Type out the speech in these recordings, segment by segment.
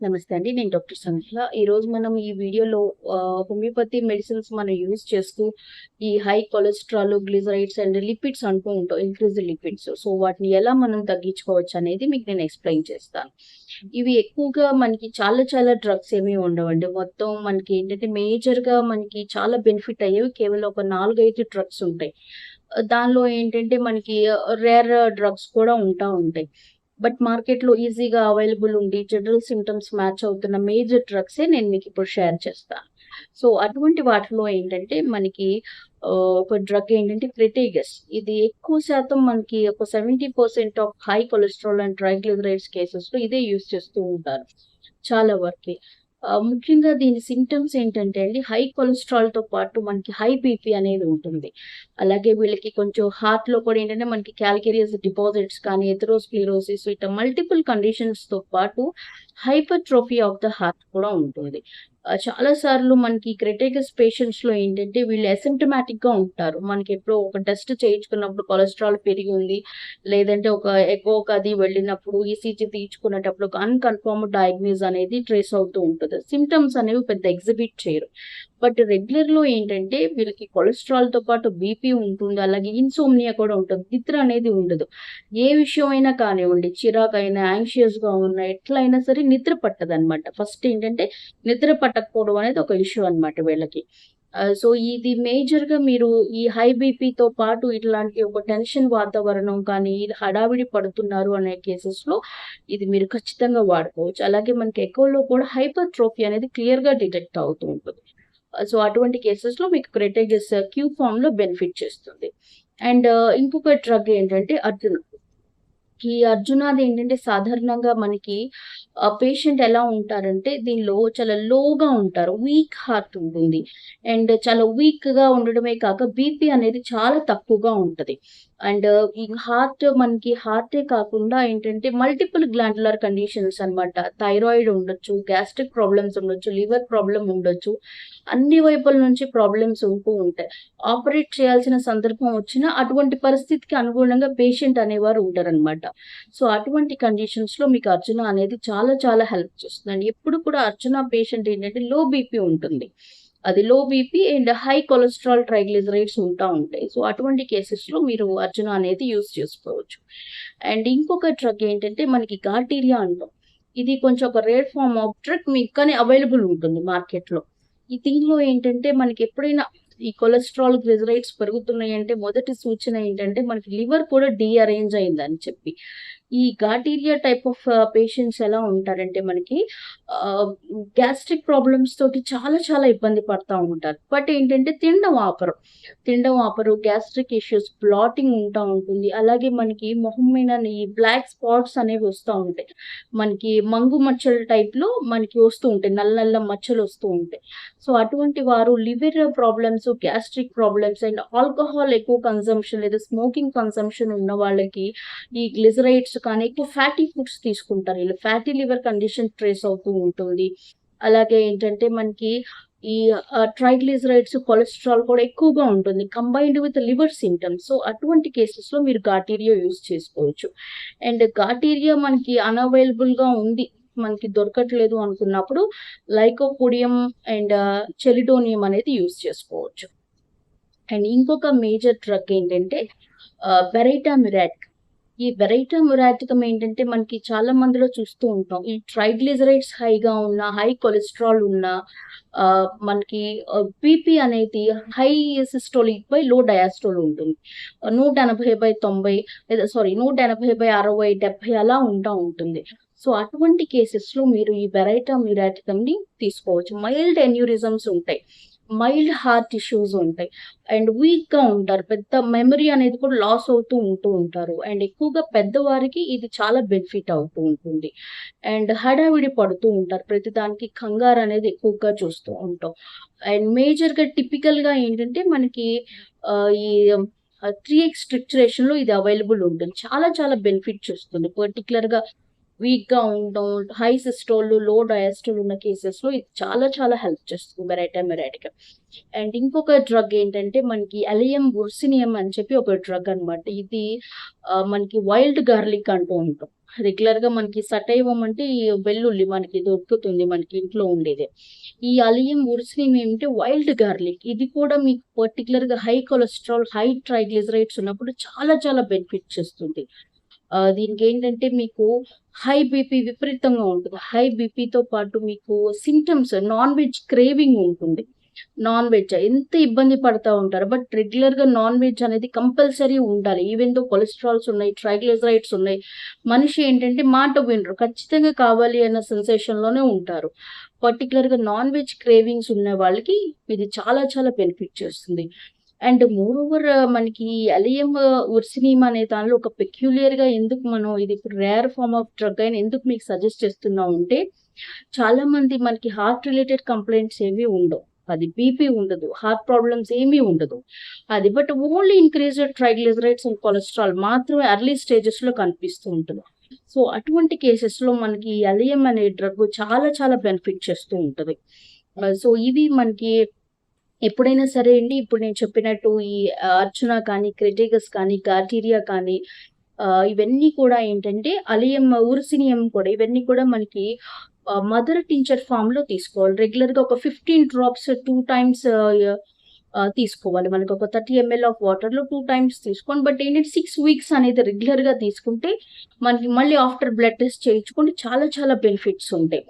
నమస్తే అండి. నేను డాక్టర్ సంధ్య. ఈరోజు మనం ఈ వీడియోలో హోమియోపతి మెడిసిన్స్ మనం యూజ్ చేస్తూ ఈ high cholesterol, glycerides and lipids అంటూ ఉంటాం. Increase lipids. సో, వాటిని ఎలా మనం తగ్గించుకోవచ్చు అనేది మీకు నేను ఎక్స్‌ప్లెయిన్ చేస్తాను. ఇవి ఎక్కువగా మనకి చాలా చాలా డ్రగ్స్ ఏమీ ఉండవండి. మొత్తం మనకి ఏంటంటే మేజర్‌గా మనకి చాలా బెనిఫిట్ అయ్యేవి కేవలం ఒక 4, 5 డ్రగ్స్ ఉంటాయి. దానిలో ఏంటంటే మనకి రేర్ డ్రగ్స్ కూడా ఉంటా ఉంటాయి. బట్ మార్కెట్‌లో ఈజీగా అవైలబుల్ ఉండి జనరల్ సిమ్టమ్స్ మ్యాచ్ అవుతున్న మేజర్ డ్రగ్సే నేను మీకు ఇప్పుడు షేర్ చేస్తాను. సో, అటువంటి వాటిలో ఏంటంటే మనకి ఒక డ్రగ్ ఏంటంటే క్రిటేగస్. ఇది ఎక్కువ శాతం మనకి ఒక 70% of high cholesterol and triglycerides కేసెస్‌లో ఇదే యూస్ చేస్తూ ఉంటారు. చాలా వరకి. ముఖ్యంగా దీని సింటమ్స్ ఏంటంటే అండి హై కొలెస్ట్రాల్‌తో పాటు మనకి హై బీపీ అనేది ఉంటుంది. అలాగే వీళ్ళకి కొంచెం హార్ట్‌లో కూడా ఏంటంటే మనకి క్యాల్కేరియస్ డిపాజిట్స్ కానీ, ఎథెరోస్క్లెరోసిస్ ఇట్లా మల్టిపుల్ కండిషన్స్‌తో పాటు హైపర్ట్రోఫీ ఆఫ్ ద హార్ట్ కూడా ఉంటుంది. చాలా సార్లు మనకి క్రిటేగస్ పేషెంట్స్‌లో ఏంటంటే వీళ్ళు అసిమ్ప్టమాటిక్‌గా ఉంటారు. మనకి ఎప్పుడో ఒక టెస్ట్ చేయించుకున్నప్పుడు కొలెస్ట్రాల్ పెరిగి ఉంది. లేదంటే ఒక ఎక్కువ అది వెళ్ళినప్పుడు ఈసీజీ తీయించుకునేటప్పుడు ఒక అన్కన్ఫర్మ్ డయాగ్నోస్ అనేది ట్రేస్ అవుతూ ఉంటుంది సిమ్టమ్స్ అనేవి పెద్ద ఎగ్జిబిట్ చేయరు. బట్ రెగ్యులర్‌లో ఏంటంటే వీళ్ళకి కొలెస్ట్రాల్‌తో పాటు బీపీ ఉంటుంది. అలాగే ఇన్సోమ్నియా కూడా ఉంటుంది. నిద్ర అనేది ఉండదు. ఏ విషయమైనా కానివ్వండి చిరాకైనా, యాంగ్షియస్‌గా ఉన్నా ఎట్లైనా సరే నిద్ర పట్టదనమాట. ఫస్ట్ ఏంటంటే నిద్ర పట్టకపోవడం అనేది ఒక ఇష్యూ అనమాట వీళ్ళకి. సో, ఇది మేజర్‌గా మీరు ఈ హై బీపీతో పాటు ఇట్లాంటి ఒక టెన్షన్ వాతావరణం కానీ, హడావిడి పడుతున్నారు అనే కేసెస్‌లో ఇది మీరు ఖచ్చితంగా వాడుకోవచ్చు. అలాగే మనకి ఎక్కువలో కూడా హైపర్ ట్రోఫీ అనేది క్లియర్‌గా డిటెక్ట్ అవుతూ ఉంటుంది. సో, అటువంటి కేసెస్‌లో మీకు క్రిటేగస్ క్యూ ఫార్మ్‌లో బెనిఫిట్ చేస్తుంది. అండ్ uh, ఇంకొక డ్రగ్ ఏంటంటే అర్జున. ఈ అర్జునాది ఏంటంటే సాధారణంగా మనకి పేషెంట్ ఎలా ఉంటారంటే దీనిలో చాలా లోగా ఉంటారు. వీక్ హార్ట్ ఉంటుంది. అండ్ చాలా వీక్‌గా ఉండడమే కాక బీపీ అనేది చాలా తక్కువగా ఉంటుంది అండ్ ఈ హార్ట్ మనకి హార్టే కాకుండా ఏంటంటే మల్టిపుల్ గ్లాండ్యులర్ కండిషన్స్ అనమాట. థైరాయిడ్ ఉండొచ్చు, గ్యాస్ట్రిక్ ప్రాబ్లమ్స్ ఉండొచ్చు, లివర్ ప్రాబ్లం ఉండొచ్చు. అన్ని వైపుల నుంచి ప్రాబ్లమ్స్ ఉంటూ ఉంటాయి. ఆపరేట్ చేయాల్సిన సందర్భం వచ్చినా అటువంటి పరిస్థితికి అనుగుణంగా పేషెంట్ అనేవారు ఉంటారనమాట. సో, అటువంటి కండిషన్స్‌లో మీకు అర్జున అనేది చాలా చాలా హెల్ప్ చేస్తుందండి. ఎప్పుడు కూడా అర్జున పేషెంట్ ఏంటంటే లో బీపీ ఉంటుంది. అది low BP and high cholesterol, triglycerides ఉంటా ఉంటాయి. సో, అటువంటి కేసెస్‌లో మీరు అర్జున అనేది యూస్ చేసుకోవచ్చు. అండ్ ఇంకొక డ్రగ్ ఏంటంటే మనకి గార్టీరియా అంటాం. ఇది కొంచెం ఒక రేర్ ఫార్మ్ ఆఫ్ డ్రగ్ మీకు కానీ అవైలబుల్ ఉంటుంది మార్కెట్‌లో. ఈ దీనిలో ఏంటంటే మనకి ఎప్పుడైనా ఈ కొలెస్ట్రాల్, గ్లిజరైడ్స్ పెరుగుతున్నాయంటే మొదటి సూచన ఏంటంటే మనకి లివర్ కూడా డీఅరేంజ్ అయిందని చెప్పి. ఈ గాటీరియా టైప్ ఆఫ్ పేషెంట్స్ ఎలా ఉంటారంటే మనకి గ్యాస్ట్రిక్ ప్రాబ్లమ్స్ తోటి చాలా చాలా ఇబ్బంది పడతా ఉంటారు. బట్ ఏంటంటే తిండం ఆపరు. తిండం ఆపరు. గ్యాస్ట్రిక్ ఇష్యూస్, బ్లాటింగ్ ఉంటా ఉంటుంది. అలాగే మనకి మొహం మీద ఈ బ్లాక్ స్పాట్స్ అనేవి వస్తూ ఉంటాయి. మనకి మంగు మచ్చల టైప్‌లో మనకి వస్తూ ఉంటాయి. నల్ల నల్ల మచ్చలు వస్తూ ఉంటాయి. సో, అటువంటి వారు liver problems, gastric problems and alcohol ఎక్కువ కన్సంప్షన్ లేదా స్మోకింగ్ కన్సంప్షన్ ఉన్న వాళ్ళకి ఈ గ్లిజరైడ్స్ కానీ ఎక్కువ ఫ్యాటీ ఫుడ్స్ తీసుకుంటారు. వీళ్ళు ఫ్యాటీ లివర్ కండిషన్ ట్రేస్ అవుతూ ఉంటుంది. అలాగే ఏంటంటే మనకి ఈ ట్రైగ్లిజరైడ్స్, కొలెస్ట్రాల్ కూడా ఎక్కువగా ఉంటుంది. Combined with liver symptoms so, అటువంటి కేసెస్‌లో మీరు గాటీరియా యూజ్ చేసుకోవచ్చు. అండ్ గాటీరియా మనకి అన్‌అవైలబుల్‌గా ఉంది. మనకి దొరకట్లేదు అనుకున్నప్పుడు లైకోపోడియం అండ్ చెలిడోనియం అనేది యూజ్ చేసుకోవచ్చు. అండ్ ఇంకొక మేజర్ డ్రగ్ ఏంటంటే ఆహ్, బెరైటా ఈ బెరైటా మిరాటికం ఏంటంటే మనకి చాలా మందిలో చూస్తూ ఉంటాం. ఈ ట్రైగ్లిజరైడ్స్ హైగా ఉన్న, హై కొలెస్ట్రాల్ ఉన్న మనకి బీపీ అనేది high systolic by low diastole ఉంటుంది. 180/90 లేదా సారీ 180/60, 70 అలా ఉంటా ఉంటుంది. సో, అటువంటి కేసెస్‌లో మీరు ఈ బెరైటా మిరాటికంని తీసుకోవచ్చు. మైల్డ్ ఎన్యూరిజమ్స్ ఉంటాయి. మైల్డ్ హార్ట్ ఇష్యూస్ ఉంటాయి. అండ్ వీక్‌గా ఉంటారు. పెద్ద మెమరీ అనేది కూడా లాస్ అవుతూ ఉంటూ ఉంటారు. అండ్ ఎక్కువగా పెద్దవారికి ఇది చాలా బెనిఫిట్ అవుతూ ఉంటుంది. అండ్ హడావిడి పడుతూ ఉంటారు. ప్రతిదానికి కంగారు అనేది ఎక్కువగా చూస్తూ ఉంటాం. అండ్ మేజర్‌గా టిపికల్‌గా ఏంటంటే మనకి ఈ ఆహ్, 3x స్ట్రిక్చురేషన్‌లో ఇది అవైలబుల్ ఉంటుంది. చాలా చాలా బెనిఫిట్ చూస్తుంది పర్టికులర్గా వీక్గా ఉండడం హై సిస్టోళ్ళు లో డయాస్టోల్ ఉన్న కేసెస్లో ఇది చాలా చాలా హెల్ప్ చేస్తుంది వెరైటా మెరైటికా అండ్ ఇంకొక డ్రగ్ ఏంటంటే మనకి అలియం బుర్సినియం అని చెప్పి ఒక డ్రగ్ అనమాట ఇది మనకి వైల్డ్ గార్లిక్ అంటూ ఉంటాం. రెగ్యులర్గా మనకి సటైవం అంటే ఈ వెల్లుల్లి మనకి దొరుకుతుంది మనకి ఇంట్లో ఉండేది. ఈ అలియం ఉర్సినియం ఏమిటి? Wild garlic. ఇది కూడా మీకు పర్టికులర్గా హై కొలెస్ట్రాల్ హై ట్రైగ్లిజరైడ్స్ ఉన్నప్పుడు చాలా చాలా బెనిఫిట్ చేస్తుంది. దీనికి ఏంటంటే మీకు హై బీపీ విపరీతంగా ఉంటుంది. హై బీపీతో పాటు మీకు సింటమ్స్ నాన్ వెజ్ క్రేవింగ్ ఉంటుంది. నాన్ వెజ్ ఎంత ఇబ్బంది పడతా ఉంటారు బట్ రెగ్యులర్గా నాన్ వెజ్ అనేది కంపల్సరీ ఉండాలి. ఈవెన్ దో కొలెస్ట్రాల్స్ ఉన్నాయి ట్రైగ్లిజరైడ్స్ ఉన్నాయి మనిషి ఏంటంటే మాట వినరు. ఖచ్చితంగా కావాలి అన్న సెన్సేషన్లోనే ఉంటారు. పర్టికులర్గా నాన్ వెజ్ క్రేవింగ్స్ ఉన్న వాళ్ళకి ఇది చాలా చాలా బెనిఫిట్ చేస్తుంది. అండ్ మోర్ ఓవర్ మనకి అలియం ఉర్సినియం అనే దానిలో ఒక పెక్యులియర్గా ఎందుకు మనం ఇది ఇప్పుడు రేర్ ఫార్మ్ ఆఫ్ డ్రగ్ అయిన ఎందుకు మీకు సజెస్ట్ చేస్తున్నాం అంటే చాలా మంది మనకి హార్ట్ రిలేటెడ్ కంప్లైంట్స్ ఏవి ఉండవు. అది బీపీ ఉండదు హార్ట్ ప్రాబ్లమ్స్ ఏమీ ఉండదు. అది but only increased triglycerides and cholesterol మాత్రమే ఎర్లీ స్టేజెస్లో కనిపిస్తూ ఉంటుంది. సో అటువంటి కేసెస్లో మనకి అలియం అనే డ్రగ్ చాలా చాలా బెనిఫిట్ చేస్తూ ఉంటుంది. సో ఇవి మనకి ఎప్పుడైనా సరే అండి ఇప్పుడు నేను చెప్పినట్టు ఈ అర్చున కానీ క్రిటికస్ కానీ గార్టీరియా కానీ ఇవన్నీ కూడా ఏంటంటే అలియం ఉర్సినియం కూడా ఇవన్నీ కూడా మనకి మదర్ టించర్ ఫామ్లో తీసుకోవాలి. రెగ్యులర్గా ఒక ఫిఫ్టీన్ డ్రాప్స్ టూ టైమ్స్ తీసుకోవాలి. మనకి ఒక థర్టీ ఎంఎల్ ఆఫ్ వాటర్లో టూ టైమ్స్ తీసుకోండి. బట్ ఏంటంటే సిక్స్ వీక్స్ అనేది రెగ్యులర్గా తీసుకుంటే మనకి మళ్ళీ ఆఫ్టర్ బ్లడ్ టెస్ట్ చేయించుకుంటే చాలా చాలా బెనిఫిట్స్ ఉంటాయి.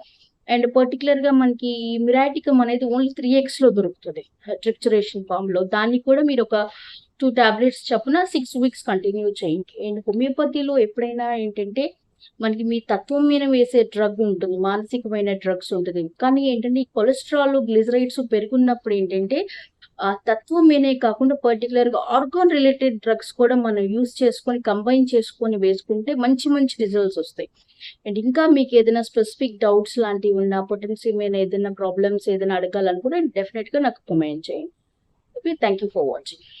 అండ్ పర్టికులర్గా మనకి మిరాటికమ్ అనేది ఓన్లీ త్రీ ఎక్స్లో దొరుకుతుంది. ట్రిక్చరేషన్ ఫామ్లో. దాన్ని కూడా మీరు ఒక టూ టాబ్లెట్స్ చప్పున సిక్స్ వీక్స్ కంటిన్యూ చేయండి. అండ్ హోమియోపతిలో ఎప్పుడైనా ఏంటంటే మనకి మీ తత్వం మీద వేసే డ్రగ్ ఉంటుంది మానసికమైన డ్రగ్స్ ఉంటుంది. కానీ ఏంటంటే ఈ కొలెస్ట్రాల్ గ్లిజరైడ్స్ పెరుగున్నప్పుడు ఏంటంటే ఆ తత్వం మీదే కాకుండా పర్టికులర్గా ఆర్గాన్ రిలేటెడ్ డ్రగ్స్ కూడా మనం యూస్ చేసుకొని కంబైన్ చేసుకొని వేసుకుంటే మంచి మంచి రిజల్ట్స్ వస్తాయి. అండ్ ఇంకా మీకు ఏదైనా స్పెసిఫిక్ డౌట్స్ లాంటివి ఉన్నా పొటెన్సీ మీద ఏదైనా ప్రాబ్లమ్స్ ఏదైనా అడగాలనుకుంటే డెఫినెట్గా నాకు కమెంట్ చేయండి. Okay thank you for watching